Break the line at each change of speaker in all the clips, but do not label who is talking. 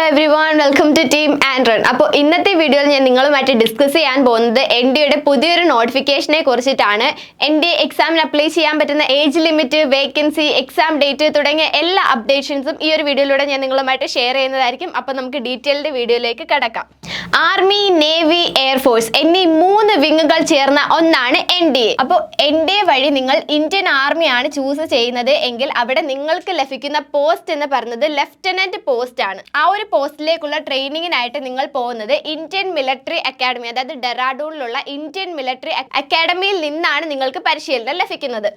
Hello everyone welcome to team ആൻഡ്രൺ അപ്പോൾ ഇന്നത്തെ വീഡിയോയിൽ ഞാൻ നിങ്ങളുമായിട്ട് ഡിസ്കസ് ചെയ്യാൻ പോകുന്നത് എൻ ഡിയുടെ പുതിയൊരു നോട്ടിഫിക്കേഷനെ കുറിച്ചിട്ടാണ്. എൻ ഡി എക്സാമിന് അപ്ലൈ ചെയ്യാൻ പറ്റുന്ന age limit vacancy exam date തുടങ്ങിയ എല്ലാ അപ്ഡേഷൻസും ഈ ഒരു വീഡിയോയിലൂടെ ഞാൻ നിങ്ങളുമായിട്ട് ഷെയർ ചെയ്യുന്നതായിരിക്കും. അപ്പോൾ നമുക്ക് ഡീറ്റെയിൽഡ് വീഡിയോയിലേക്ക് കടക്കാം. ആർമി നേവി എയർഫോഴ്സ് എന്നീ മൂന്ന് വിങ്ങുകൾ ചേർന്ന ഒന്നാണ് എൻ ഡി എ അപ്പോൾ എൻ ഡി എ വഴി നിങ്ങൾ ഇന്ത്യൻ ആർമിയാണ് ചൂസ് ചെയ്യുന്നത് എങ്കിൽ അവിടെ നിങ്ങൾക്ക് ലഭിക്കുന്ന പോസ്റ്റ് എന്ന് പറയുന്നത് ലെഫ്റ്റനന്റ് പോസ്റ്റ് ആണ്. ആ ഒരു പോസ്റ്റിലേക്കുള്ള ട്രെയിനിങ്ങിനായിട്ട് നിങ്ങൾ പോകുന്നത് ഇന്ത്യൻ മിലിറ്ററി അക്കാഡമി അതായത് ഡെറാഡൂണിലുള്ള ഇന്ത്യൻ മിലിറ്ററി അക്കാഡമിയിൽ നിന്നാണ് നിങ്ങൾക്ക് പരിശീലനം ലഭിക്കുന്നത്.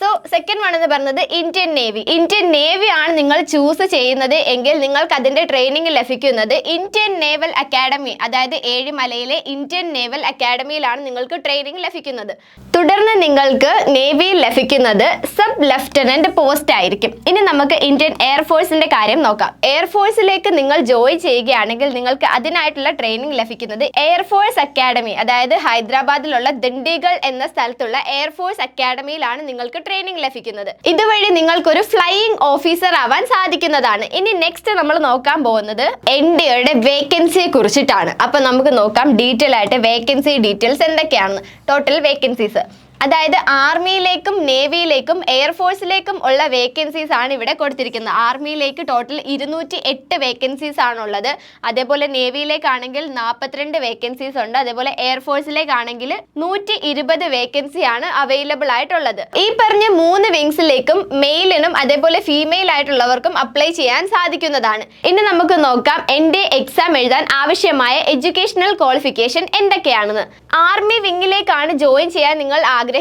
സോ സെക്കൻഡ് വൺ എന്ന് പറയുന്നത് ഇന്ത്യൻ നേവി ഇന്ത്യൻ നേവി ആണ് നിങ്ങൾ ചൂസ് ചെയ്യുന്നത് എങ്കിൽ നിങ്ങൾക്ക് അതിന്റെ ട്രെയിനിങ് ലഭിക്കുന്നത് ഇന്ത്യൻ നേവൽ അക്കാഡമി അതായത് ഏഴിമലയിലെ ഇന്ത്യൻ നേവൽ അക്കാഡമിയിലാണ് നിങ്ങൾക്ക് ട്രെയിനിങ് ലഭിക്കുന്നത്. തുടർന്ന് നിങ്ങൾക്ക് നേവിയിൽ ലഭിക്കുന്നത് സബ് ലെഫ്റ്റനന്റ് പോസ്റ്റ് ആയിരിക്കും. ഇനി നമുക്ക് ഇന്ത്യൻ എയർഫോഴ്സിന്റെ കാര്യം നോക്കാം. എയർഫോഴ്സിലേക്ക് നിങ്ങൾ ജോയിൻ ചെയ്യുകയാണെങ്കിൽ നിങ്ങൾക്ക് അതിനായിട്ടുള്ള ട്രെയിനിങ് ലഭിക്കുന്നത് എയർഫോഴ്സ് അക്കാഡമി അതായത് ഹൈദരാബാദിലുള്ള ദിണ്ടിഗൽ എന്ന സ്ഥലത്തുള്ള എയർഫോഴ്സ് അക്കാഡമിയിലാണ് നിങ്ങൾക്ക് ട്രെയിനിങ് ലഭിക്കുന്നത്. ഇതുവഴി നിങ്ങൾക്കൊരു ഫ്ലൈയിങ് ഓഫീസർ ആവാൻ സാധിക്കുന്നതാണ്. ഇനി നെക്സ്റ്റ് നമ്മൾ നോക്കാൻ പോകുന്നത് എൻ ഡിയുടെ വേക്കൻസിയെ കുറിച്ചിട്ടാണ്. അപ്പൊ നമുക്ക് നോക്കാം ഡീറ്റെയിൽ ആയിട്ട് വേക്കൻസി ഡീറ്റെയിൽസ് എന്തൊക്കെയാണ്? ടോട്ടൽ വേക്കൻസീസ് അതായത് ആർമിയിലേക്കും നേവിയിലേക്കും എയർഫോഴ്സിലേക്കും ഉള്ള വേക്കൻസീസ് ആണ് ഇവിടെ കൊടുത്തിരിക്കുന്നത്. ആർമിയിലേക്ക് ടോട്ടൽ ഇരുന്നൂറ്റി എട്ട് വേക്കൻസീസ് ആണുള്ളത്. അതേപോലെ നേവിയിലേക്കാണെങ്കിൽ നാൽപ്പത്തിരണ്ട് വേക്കൻസീസ് ഉണ്ട്. അതേപോലെ എയർഫോഴ്സിലേക്കാണെങ്കിൽ നൂറ്റി ഇരുപത് വേക്കൻസി ആണ് അവൈലബിൾ ആയിട്ടുള്ളത്. ഈ പറഞ്ഞ മൂന്ന് വിങ്സിലേക്കും മെയിലിനും അതേപോലെ ഫീമെയിൽ ആയിട്ടുള്ളവർക്കും അപ്ലൈ ചെയ്യാൻ സാധിക്കുന്നതാണ്. ഇനി നമുക്ക് നോക്കാം എന്റെ എക്സാം എഴുതാൻ ആവശ്യമായ എഡ്യൂക്കേഷണൽ ക്വാളിഫിക്കേഷൻ എന്തൊക്കെയാണെന്ന്. ആർമി വിങ്ങിലേക്കാണ് ജോയിൻ ചെയ്യാൻ നിങ്ങൾ ആഗ്രഹിക്കുന്നത്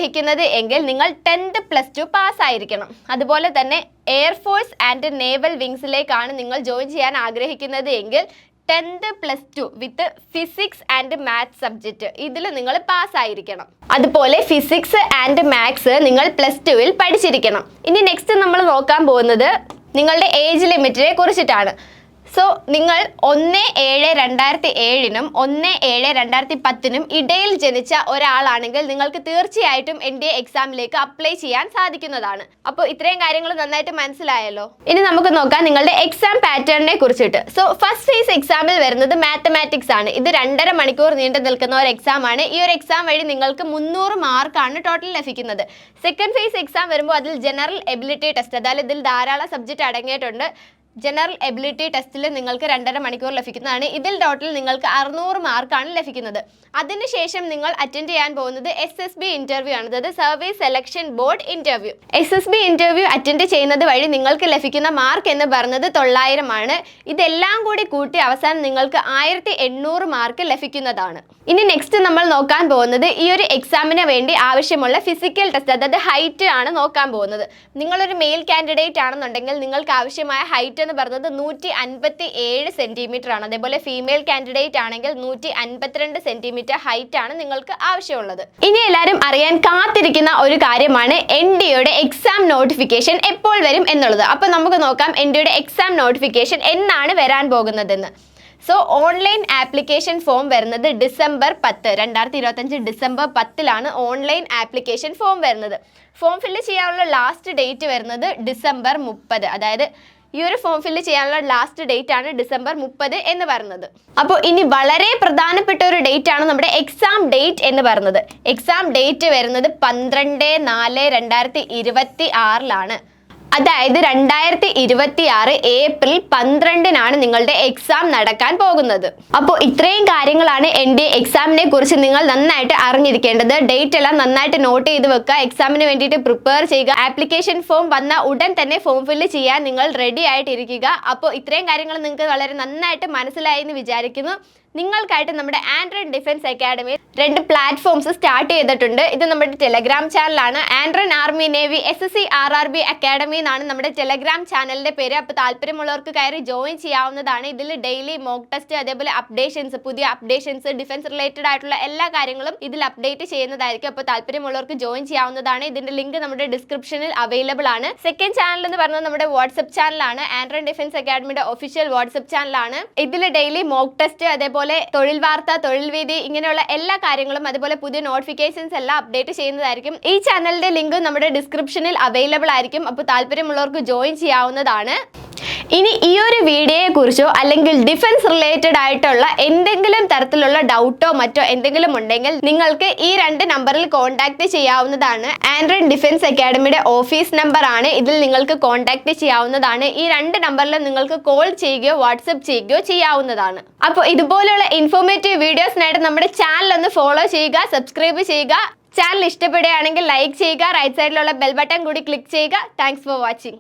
എങ്കിൽ നിങ്ങൾ ടെൻത്ത് പ്ലസ് ടു പാസ് ആയിരിക്കണം അതുപോലെ തന്നെ എയർഫോഴ്സ് ആൻഡ് നേവൽ വിങ്സിലേക്കാണ് നിങ്ങൾ ജോയിൻ ചെയ്യാൻ ആഗ്രഹിക്കുന്നത് എങ്കിൽ tenth plus two with physics and maths subject ഇതിൽ നിങ്ങൾ പാസ് ആയിരിക്കണം അതുപോലെ ഫിസിക്സ് ആൻഡ് മാത്സ് നിങ്ങൾ പ്ലസ് ടുവിൽ പഠിച്ചിരിക്കണം. ഇനി നെക്സ്റ്റ് നമ്മൾ നോക്കാൻ പോകുന്നത് നിങ്ങളുടെ ഏജ് ലിമിറ്റിനെ കുറിച്ചിട്ടാണ്. സോ നിങ്ങൾ ഒന്ന് ഏഴ് രണ്ടായിരത്തി ഏഴിനും ഒന്ന് ഏഴ് രണ്ടായിരത്തി പത്തിനും ഇടയിൽ ജനിച്ച ഒരാളാണെങ്കിൽ നിങ്ങൾക്ക് തീർച്ചയായിട്ടും എൻ ഡി എ എക്സാമിലേക്ക് അപ്ലൈ ചെയ്യാൻ സാധിക്കുന്നതാണ്. അപ്പോൾ ഇത്രയും കാര്യങ്ങൾ നന്നായിട്ട് മനസ്സിലായല്ലോ? ഇനി നമുക്ക് നോക്കാം നിങ്ങളുടെ എക്സാം പാറ്റേണിനെ കുറിച്ചിട്ട്. സോ ഫസ്റ്റ് ഫേസ് എക്സാമിൽ വരുന്നത് മാത്തമാറ്റിക്സ് ആണ്. ഇത് രണ്ടര മണിക്കൂർ നീണ്ടു നിൽക്കുന്ന ഒരു എക്സാം ആണ്. ഈ ഒരു എക്സാം വഴി നിങ്ങൾക്ക് മുന്നൂറ് മാർക്കാണ് ടോട്ടൽ ലഭിക്കുന്നത്. സെക്കൻഡ് ഫേസ് എക്സാം വരുമ്പോൾ അതിൽ ജനറൽ എബിലിറ്റി ടെസ്റ്റ് അതായത് ഇതിൽ ധാരാളം സബ്ജക്റ്റ് അടങ്ങിയിട്ടുണ്ട്. ജനറൽ എബിലിറ്റി ടെസ്റ്റിൽ നിങ്ങൾക്ക് രണ്ടര മണിക്കൂർ ലഭിക്കുന്നതാണ്. ഇതിൽ ടോട്ടൽ നിങ്ങൾക്ക് അറുന്നൂറ് മാർക്കാണ് ലഭിക്കുന്നത്. അതിനുശേഷം നിങ്ങൾ അറ്റൻഡ് ചെയ്യാൻ പോകുന്നത് എസ് എസ് ബി ഇന്റർവ്യൂ ആണ്. അതായത് service selection board interview S S B interview attend ചെയ്യുന്നത് വഴി നിങ്ങൾക്ക് ലഭിക്കുന്ന മാർക്ക് എന്ന് പറഞ്ഞത് തൊള്ളായിരം ആണ്. ഇതെല്ലാം കൂടി കൂട്ടി അവസാനം നിങ്ങൾക്ക് ആയിരത്തി എണ്ണൂറ് മാർക്ക് ലഭിക്കുന്നതാണ്. ഇനി നെക്സ്റ്റ് നമ്മൾ നോക്കാൻ പോകുന്നത് ഈ ഒരു എക്സാമിന് വേണ്ടി ആവശ്യമുള്ള ഫിസിക്കൽ ടെസ്റ്റ് അതായത് ഹൈറ്റ് ആണ് നോക്കാൻ പോകുന്നത്. നിങ്ങളൊരു മെയിൽ കാൻഡിഡേറ്റ് ആണെന്നുണ്ടെങ്കിൽ നിങ്ങൾക്ക് ആവശ്യമായ ഹൈറ്റ് എന്ന് പറഞ്ഞത് നൂറ്റി അൻപത്തി ഏഴ് സെന്റിമീറ്റർ ആണ്. അതേപോലെ ഫീമെയിൽ കാൻഡിഡേറ്റ് ആണെങ്കിൽ നൂറ്റി അൻപത്തിരണ്ട് സെന്റിമീറ്റർ ഹൈറ്റ് ആണ് നിങ്ങൾക്ക് ആവശ്യമുള്ളത്. ഇനി എല്ലാവരും അറിയാൻ കാത്തിരിക്കുന്ന ഒരു കാര്യമാണ് എൻ ഡിയുടെ എക്സാം നോട്ടിഫിക്കേഷൻ എപ്പോൾ വരും എന്നുള്ളത്. അപ്പൊ നമുക്ക് നോക്കാം എൻ ഡിയുടെ എക്സാം നോട്ടിഫിക്കേഷൻ എന്നാണ് വരാൻ പോകുന്നതെന്ന്. സോ ഓൺലൈൻ ആപ്ലിക്കേഷൻ ഫോം വരുന്നത് ഡിസംബർ പത്ത് രണ്ടായിരത്തി ഇരുപത്തഞ്ച് ഡിസംബർ പത്തിലാണ് ഓൺലൈൻ ആപ്ലിക്കേഷൻ ഫോം വരുന്നത്. ഫോം ഫില്ല് ചെയ്യാനുള്ള ലാസ്റ്റ് ഡേറ്റ് വരുന്നത് ഡിസംബർ മുപ്പത് അതായത് ഈ ഒരു ഫോം ഫില്ല് ചെയ്യാനുള്ള ലാസ്റ്റ് ഡേറ്റ് ആണ് ഡിസംബർ മുപ്പത് എന്ന് പറയുന്നത്. അപ്പോൾ ഇനി വളരെ പ്രധാനപ്പെട്ട ഒരു ഡേറ്റ് ആണ് നമ്മുടെ എക്സാം ഡേറ്റ് എന്ന് പറയുന്നത്. എക്സാം ഡേറ്റ് വരുന്നത് പന്ത്രണ്ട് നാല് രണ്ടായിരത്തി ഇരുപത്തി ആറിലാണ്. അതായത് രണ്ടായിരത്തി ഇരുപത്തി ആറ് ഏപ്രിൽ പന്ത്രണ്ടിനാണ് നിങ്ങളുടെ എക്സാം നടക്കാൻ പോകുന്നത്. അപ്പോൾ ഇത്രയും കാര്യങ്ങളാണ് എന്റെ എക്സാമിനെ കുറിച്ച് നിങ്ങൾ നന്നായിട്ട് അറിഞ്ഞിരിക്കേണ്ടത്. ഡേറ്റ് എല്ലാം നന്നായിട്ട് നോട്ട് ചെയ്ത് വെക്കുക. എക്സാമിന് വേണ്ടിയിട്ട് പ്രിപ്പയർ ചെയ്യുക. ആപ്ലിക്കേഷൻ ഫോം വന്ന ഉടൻ തന്നെ ഫോം ഫില്ല് ചെയ്യാൻ നിങ്ങൾ റെഡി ആയിട്ടിരിക്കുക. അപ്പോൾ ഇത്രയും കാര്യങ്ങൾ നിങ്ങൾക്ക് വളരെ നന്നായിട്ട് മനസ്സിലായി എന്ന് വിചാരിക്കുന്നു. നിങ്ങൾക്കായിട്ട് നമ്മുടെ ആൻഡ്രോയിഡ് ഡിഫൻസ് അക്കാഡമി രണ്ട് പ്ലാറ്റ്ഫോംസ് സ്റ്റാർട്ട് ചെയ്തിട്ടുണ്ട്. ഇത് നമ്മുടെ ടെലഗ്രാം ചാനലാണ് android army navy S S C R R B academy എന്നാണ് നമ്മുടെ ടെലഗ്രാം ചാനലിന്റെ പേര്. അപ്പോൾ താല്പര്യമുള്ളവർക്ക് കയറി ജോയിൻ ചെയ്യാവുന്നതാണ്. ഇതിൽ ഡെയിലി മോക്ക് ടെസ്റ്റ് അതേപോലെ അപ്ഡേഷൻസ് പുതിയ അപ്ഡേഷൻസ് ഡിഫൻസ് റിലേറ്റഡ് ആയിട്ടുള്ള എല്ലാ കാര്യങ്ങളും ഇതിൽ അപ്ഡേറ്റ് ചെയ്യുന്നതായിരിക്കും. അപ്പോൾ താല്പര്യമുള്ളവർക്ക് ജോയിൻ ചെയ്യാവുന്നതാണ്. ഇതിന്റെ ലിങ്ക് നമ്മുടെ ഡിസ്ക്രിപ്ഷനിൽ അവൈലബിൾ ആണ്. സെക്കൻഡ് ചാനൽ എന്ന് പറഞ്ഞാൽ നമ്മുടെ വാട്സ്ആപ്പ് ചാനലാണ് ആൻഡ്രോയിൻ ഡിഫൻസ് അക്കാഡമിയുടെ ഒഫീഷ്യൽ വാട്സ്ആപ്പ് ചാനലാണ് ഇതിൽ ഡെയിലി മോക്ക് ടെസ്റ്റ് അതേപോലെ തൊഴിൽ വാർത്ത തൊഴിൽ വീതി ഇങ്ങനെയുള്ള എല്ലാ കാര്യങ്ങളും അതുപോലെ പുതിയ നോട്ടിഫിക്കേഷൻസ് എല്ലാം അപ്ഡേറ്റ് ചെയ്യുന്നതായിരിക്കും. ഈ ചാനലിന്റെ ലിങ്ക് നമ്മുടെ ഡിസ്ക്രിപ്ഷനിൽ അവൈലബിൾ ആയിരിക്കും. അപ്പോൾ താല്പര്യം താല്പര്യമുള്ളവർക്ക് ജോയിൻ ചെയ്യാവുന്നതാണ്. ഇനി ഈ ഒരു വീഡിയോയെ കുറിച്ചോ അല്ലെങ്കിൽ ഡിഫൻസ് റിലേറ്റഡ് ആയിട്ടുള്ള എന്തെങ്കിലും തരത്തിലുള്ള ഡൗട്ടോ മറ്റോ എന്തെങ്കിലും ഉണ്ടെങ്കിൽ നിങ്ങൾക്ക് ഈ രണ്ട് നമ്പറിൽ കോൺടാക്ട് ചെയ്യാവുന്നതാണ്. ആൻഡ്രോയിഡ് ഡിഫൻസ് അക്കാഡമിയുടെ ഓഫീസ് നമ്പർ ആണ്. ഇതിൽ നിങ്ങൾക്ക് കോൺടാക്ട് ചെയ്യാവുന്നതാണ്. ഈ രണ്ട് നമ്പറിൽ നിങ്ങൾക്ക് കോൾ ചെയ്യുകയോ വാട്സപ്പ് ചെയ്യുകയോ ചെയ്യാവുന്നതാണ്. അപ്പോൾ ഇതുപോലെയുള്ള ഇൻഫോർമേറ്റീവ് വീഡിയോസിനായിട്ട് നമ്മുടെ ചാനൽ ഒന്ന് ഫോളോ ചെയ്യുക സബ്സ്ക്രൈബ് ചെയ്യുക. ചാനൽ ഇഷ്ടപ്പെടുകയാണെങ്കിൽ ലൈക്ക് ചെയ്യുക റൈറ്റ് സൈഡിലുള്ള ബെൽ ബട്ടൺ കൂടി ക്ലിക്ക് ചെയ്യുക. Thanks for watching